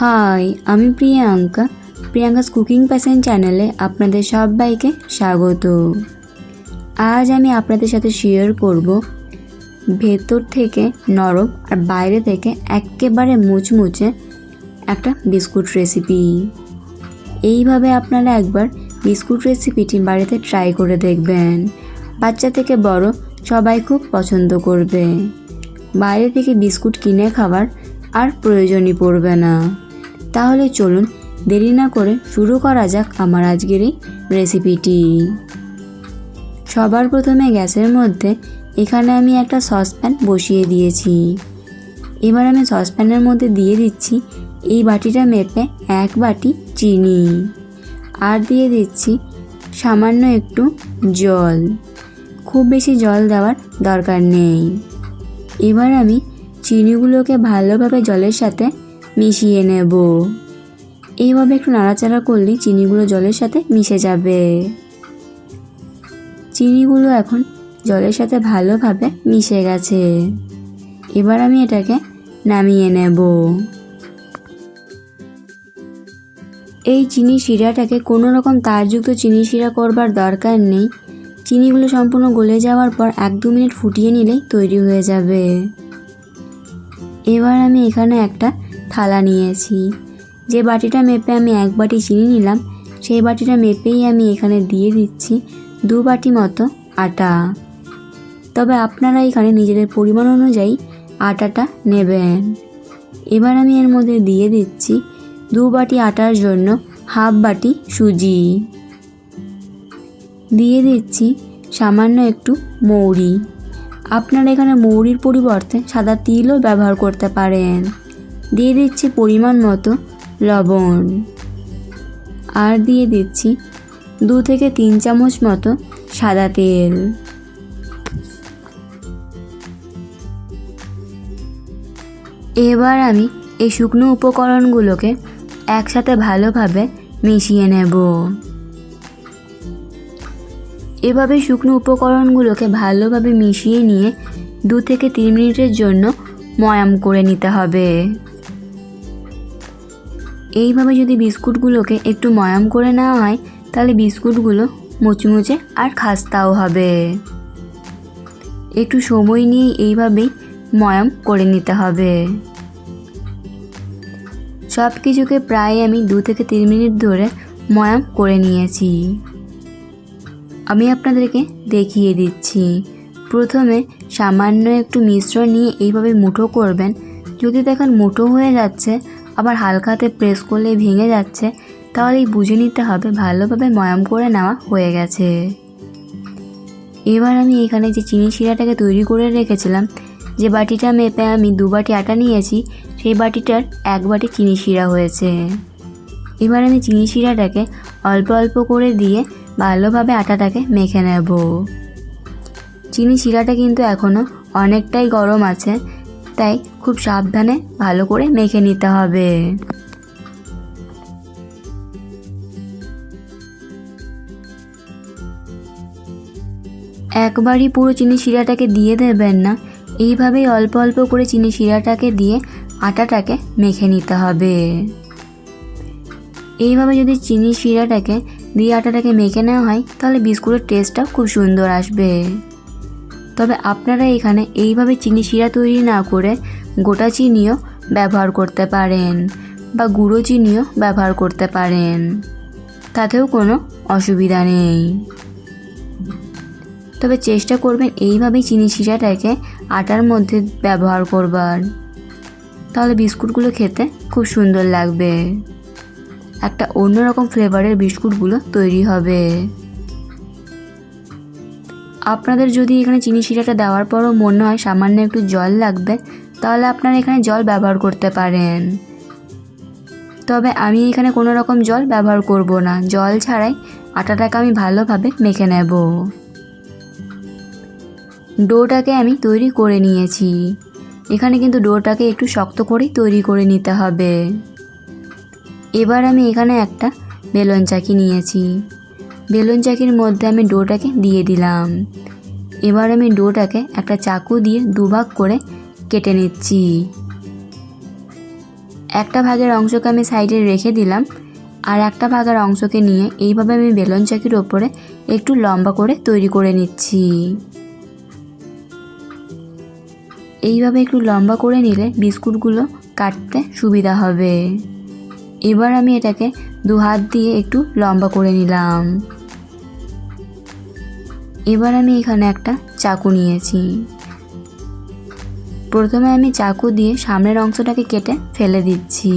High আমি Priyanka. Priyanka's cooking passion চ্যানেলে আপনাদের সবাইকে স্বাগত। আজ আমি আপনাদের সাথে শেয়ার করব ভেতর থেকে নরম আর বাইরে থেকে একেবারে মুচমুচে একটা বিস্কুট রেসিপি এইভাবে আপনারা একবার বিস্কুট রেসিপিটি বাড়িতে ট্রাই করে দেখবেন। বাচ্চা থেকে বড় সবাই খুব পছন্দ করবে। বাইরে থেকে বিস্কুট কিনে খাবার আর প্রয়োজনই পড়বে না। তাহলে চলুন দেরি না করে শুরু করা যাক আমার আজকের এই রেসিপিটি সবার প্রথমে গ্যাসের মধ্যে এখানে আমি একটা সসপ্যান বসিয়ে দিয়েছি। এবার আমি সসপ্যানের মধ্যে দিয়ে দিচ্ছি এই বাটিটা মেপে এক বাটি চিনি। আর দিয়ে দিচ্ছি সামান্য একটু জল। খুব বেশি জল দেওয়ার দরকার নেই। এবার আমি চিনিগুলোকে ভালোভাবে জলের সাথে মিশিয়ে নেব। এইভাবে একটু নাড়াচাড়া করলে চিনিগুলো জলের সাথে মিশে যাবে। চিনিগুলো এখন জলের সাথে ভালোভাবে মিশে গেছে। এবার আমি এটাকে নামিয়ে নেব। এই চিনি শিরাটাকে কোনো রকম তারযুক্ত চিনি শিরা করবার দরকার নেই। চিনিগুলো সম্পূর্ণ গলে যাওয়ার পর এক দু মিনিট ফুটিয়ে নিলেই তৈরি হয়ে যাবে। এবার আমি এখানে একটা থালা নিয়েছি। যে বাটিটা মেপে আমি এক বাটি চিনি নিলাম, সেই বাটিটা মেপেই আমি এখানে দিয়ে দিচ্ছি দু বাটি মতো আটা। তবে আপনারা এখানে নিজেদের পরিমাণ অনুযায়ী আটাটা নেবেন। এবার আমি এর মধ্যে দিয়ে দিচ্ছি দু বাটি আটার জন্য হাফ বাটি সুজি। দিয়ে দিচ্ছি সামান্য একটু মৌরি। আপনারা এখানে মৌরির পরিবর্তে সাদা তিলও ব্যবহার করতে পারেন। দিয়ে দিচ্ছি পরিমাণ মতো লবণ। আর দিয়ে দিচ্ছি দু থেকে তিন চামচ মতো সাদা তেল। এবার আমি এই শুকনো উপকরণগুলোকে একসাথে ভালোভাবে মিশিয়ে নেব। এভাবে শুকনো উপকরণগুলোকে ভালোভাবে মিশিয়ে নিয়ে দু থেকে তিন মিনিটের জন্য ময়াম করে নিতে হবে। এইভাবে যদি বিস্কুটগুলোকে একটু ময়াম করে নেওয়া হয়, তাহলে বিস্কুটগুলো মুচমুচে আর খাস্তাও হবে। একটু সময় নিয়ে এইভাবেই ময়াম করে নিতে হবে। সব কিছুকে প্রায় আমি দু থেকে তিন মিনিট ধরে ময়াম করে নিয়েছি। আমি আপনাদেরকে দেখিয়ে দিচ্ছি। প্রথমে সামান্য একটু মিশ্রণ নিয়ে এইভাবে মুঠো করবেন। যদি দেখেন মুঠো হয়ে যাচ্ছে আবার হালকাতে প্রেস করলে ভেঙে যাচ্ছে, তাহলেই বুঝে নিতে হবে ভালোভাবে ময়াম করে নেওয়া হয়ে গেছে। এবার আমি এখানে যে চিনি শিরাটাকে তৈরি করে রেখেছিলাম, যে বাটিটা মেপে আমি দু বাটি আটা নিয়েছি, সেই বাটিটার এক বাটি চিনি শিরা হয়েছে। এবার আমি চিনি শিরাটাকে অল্প অল্প করে দিয়ে ভালোভাবে আটাটাকে মেখে নেব। চিনি শিরাটা কিন্তু এখনও অনেকটাই গরম আছে তাই খুব সাবধানে ভালো করে মেখে নিতে হবে। একবারই পুরো চিনি শিরাটাকে দিয়ে দেবেন না, এইভাবেই অল্প অল্প করে চিনি শিরাটাকে দিয়ে আটাটাকে মেখে নিতে হবে। এইভাবে যদি চিনি শিরাটাকে দিয়ে আটাটাকে মেখে নেওয়া হয়, তাহলে বিস্কুটের টেস্টটাও খুব সুন্দর আসবে। তবে আপনারা এখানে এইভাবে চিনি শিরা তৈরি না করে গোটা চিনিও ব্যবহার করতে পারেন বা গুঁড়ো চিনিও ব্যবহার করতে পারেন। তাতেও কোনো অসুবিধা নেই। তবে চেষ্টা করবেন এইভাবেই চিনি শিরাটাকে আটার মধ্যে ব্যবহার করবার। তাহলে বিস্কুটগুলো খেতে খুব সুন্দর লাগবে। একটা অন্যরকম ফ্লেভারের বিস্কুটগুলো তৈরি হবে। আপনাদের যদি এখানে চিনি শিরাটা দেওয়ার পরও মনে হয় সামান্য একটু জল লাগবে, তাহলে আপনারা এখানে জল ব্যবহার করতে পারেন। তবে আমি এখানে কোনো রকম জল ব্যবহার করব না। জল ছাড়াই আটাটাকে আমি ভালোভাবে মেখে নেব। ডোটাকে আমি তৈরি করে নিয়েছি। এখানে কিন্তু ডোটাকে একটু শক্ত করেই তৈরি করে নিতে হবে। এবার আমি এখানে একটা বেলন চাকি নিয়েছি। বেলুন চাকির মধ্যে আমি ডোটাকে দিয়ে দিলাম। এবার আমি ডোটাকে একটা চাকু দিয়ে দুভাগ করে কেটে নিচ্ছি। একটা ভাগের অংশকে আমি সাইডে রেখে দিলাম আর একটা ভাগের অংশকে নিয়ে এইভাবে আমি বেলন চাকির ওপরে একটু লম্বা করে তৈরি করে নিচ্ছি। এইভাবে একটু লম্বা করে নিলে বিস্কুটগুলো কাটতে সুবিধা হবে। এবার আমি এটাকে দু হাত দিয়ে একটু লম্বা করে নিলাম। এবার আমি এখানে একটা চাকু নিয়েছি। প্রথমে আমি চাকু দিয়ে সামনের অংশটাকে কেটে ফেলে দিচ্ছি।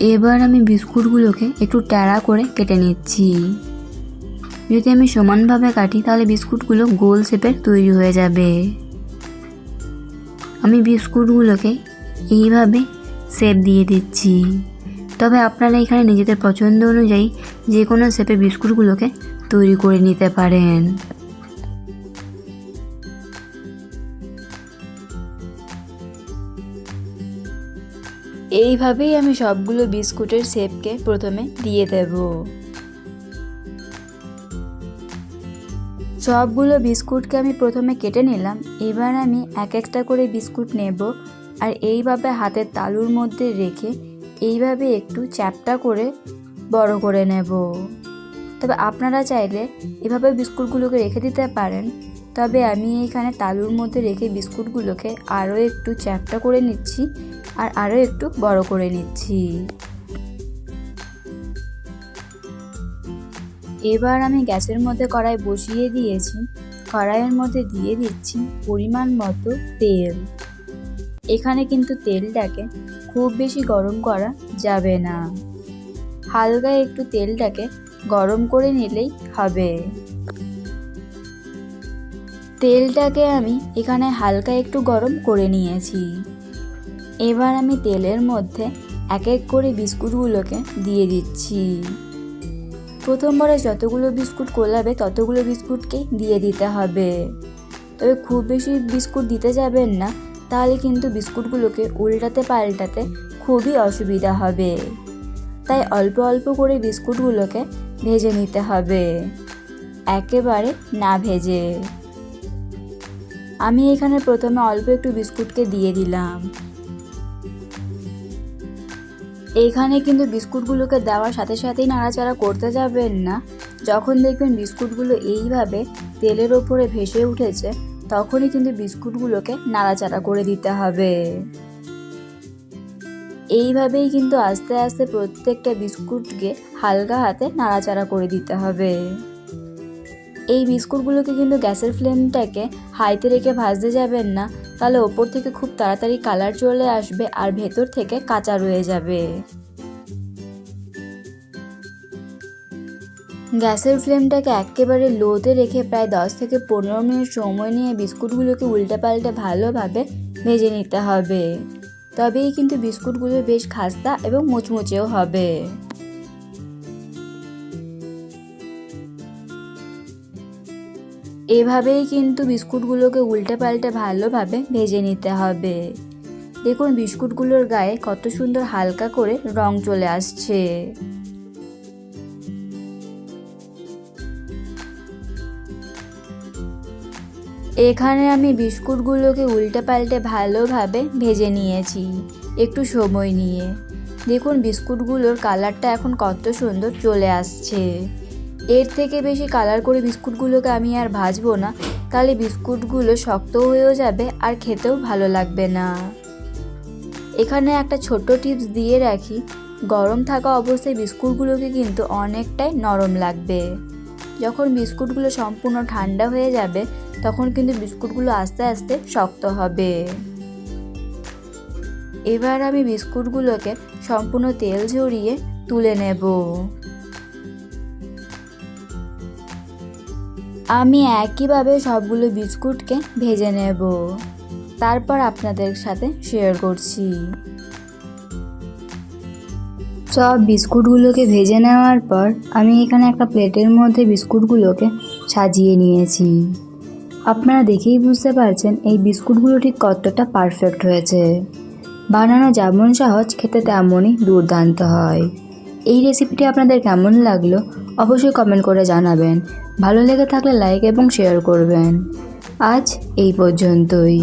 এবার আমি বিস্কুটগুলোকে একটু ট্যাড়া করে কেটে নিচ্ছি। যদি আমি সমানভাবে কাটি, তাহলে বিস্কুটগুলো গোল শেপের তৈরি হয়ে যাবে। আমি বিস্কুটগুলোকে এইভাবে শেপ দিয়ে দিচ্ছি। তবে আপনারা এখানে নিজেদের পছন্দ অনুযায়ী যে কোনো শেপে বিস্কুটগুলোকে তৈরি করে নিতে পারেন। এইভাবেই আমি সবগুলো বিস্কুটের শেপকে প্রথমে দিয়ে দেব। সবগুলো বিস্কুটকে আমি প্রথমে কেটে নিলাম, এবার আমি এক একটা করে বিস্কুট নেব আর এইভাবে হাতের তালুর মধ্যে রেখে এইভাবে একটু চ্যাপটা করে বড় করে নেব। তবে আপনারা চাইলে এভাবে বিস্কুটগুলোকে রেখে দিতে পারেন। তবে আমি এইখানে তালুর মধ্যে রেখে বিস্কুটগুলোকে আরও একটু চ্যাপটা করে নিচ্ছি আর আরও একটু বড় করে নিচ্ছি। এবার আমি গ্যাসের মধ্যে কড়াই বসিয়ে দিয়েছি। কড়াইয়ের মধ্যে দিয়ে দিচ্ছি পরিমাণ মতো তেল। এখানে কিন্তু তেলটাকে খুব বেশি গরম করা যাবে না। হালকা একটু তেলটাকে গরম করে নিলেই হবে। তেলটাকে আমি এখানে হালকা একটু গরম করে নিয়েছি। এবার আমি তেলের মধ্যে এক এক করে বিস্কুটগুলোকে দিয়ে দিচ্ছি। প্রথমবারে যতগুলো বিস্কুট কোলাবে ততগুলো বিস্কুটকেই দিয়ে দিতে হবে। তবে খুব বেশি বিস্কুট দিতে যাবেন না তাহলে কিন্তু বিস্কুটগুলোকে উল্টাতে পাল্টাতে খুবই অসুবিধা হবে। তাই অল্প অল্প করে বিস্কুটগুলোকে ভেজে নিতে হবে। একেবারে না ভেজে। আমি এখানে প্রথমে অল্প একটু বিস্কুটকে দিয়ে দিলাম। এইখানে কিন্তু বিস্কুটগুলোকে দেওয়ার সাথে সাথেই নাড়াচাড়া করতে যাবেন না। যখন দেখবেন বিস্কুটগুলো এইভাবে তেলের ওপরে ভেসে উঠেছে তখনই কিন্তু বিস্কুটগুলোকে নাড়াচাড়া করে দিতে হবে। এইভাবেই কিন্তু আস্তে আস্তে প্রত্যেকটা বিস্কুটকে হালকা হাতে নাড়াচাড়া করে দিতে হবে। এই বিস্কুটগুলোকে কিন্তু গ্যাসের ফ্লেমটাকে হাইতে রেখে ভাজতে যাবেন না, তাহলে ওপর থেকে খুব তাড়াতাড়ি কালার চলে আসবে আর ভেতর থেকে কাঁচা রয়ে যাবে। গ্যাসের ফ্লেমটাকে একেবারে লোতে রেখে প্রায় দশ থেকে পনেরো মিনিট সময় নিয়ে বিস্কুটগুলোকে উল্টে পাল্টে ভালোভাবে ভেজে নিতে হবে। তবেই কিন্তু বিস্কুটগুলো বেশ খাস্তা এবং মুচমুচেও হবে। এভাবেই কিন্তু বিস্কুটগুলোকে উল্টে পাল্টে ভালোভাবে ভেজে নিতে হবে। দেখুন বিস্কুটগুলোর গায়ে কত সুন্দর হালকা করে রং চলে আসছে। এখানে আমি বিস্কুটগুলোকে উল্টে পাল্টে ভালোভাবে ভেজে নিয়েছি, একটু সময় নিয়ে। দেখুন, বিস্কুটগুলোর কালারটা এখন কত সুন্দর চলে আসছে। এর থেকে বেশি কালার করে বিস্কুটগুলোকে আমি আর ভাজবো না, তাহলে বিস্কুটগুলো শক্ত হয়েও যাবে আর খেতেও ভালো লাগবে না। এখানে একটা ছোট্ট টিপস দিয়ে রাখি, গরম থাকা অবস্থায় বিস্কুটগুলোকে কিন্তু অনেকটাই নরম লাগবে। যখন বিস্কুটগুলো সম্পূর্ণ ঠান্ডা হয়ে যাবে, তখন কিন্তু বিস্কুটগুলো আস্তে আস্তে শক্ত হবে। এবার আমি বিস্কুটগুলোকে সম্পূর্ণ তেল ঝরিয়ে তুলে নেব। আমি একইভাবে সবগুলো বিস্কুটকে ভেজে নেব। তারপর আপনাদের সাথে শেয়ার করছি। সব বিস্কুটগুলোকে ভেজে নেওয়ার পর আমি এখানে একটা প্লেটের মধ্যে বিস্কুটগুলোকে সাজিয়ে নিয়েছি। আপনারা দেখেই বুঝতে পারছেন এই বিস্কুটগুলো ঠিক কতটা পারফেক্ট হয়েছে। বানানো যেমন সহজ, খেতে তেমনই দুর্দান্ত হয়। এই রেসিপিটি আপনাদের কেমন লাগল অবশ্যই কমেন্ট করে জানাবেন। ভালো লেগে থাকলে লাইক এবং শেয়ার করবেন। আজ এই পর্যন্তই।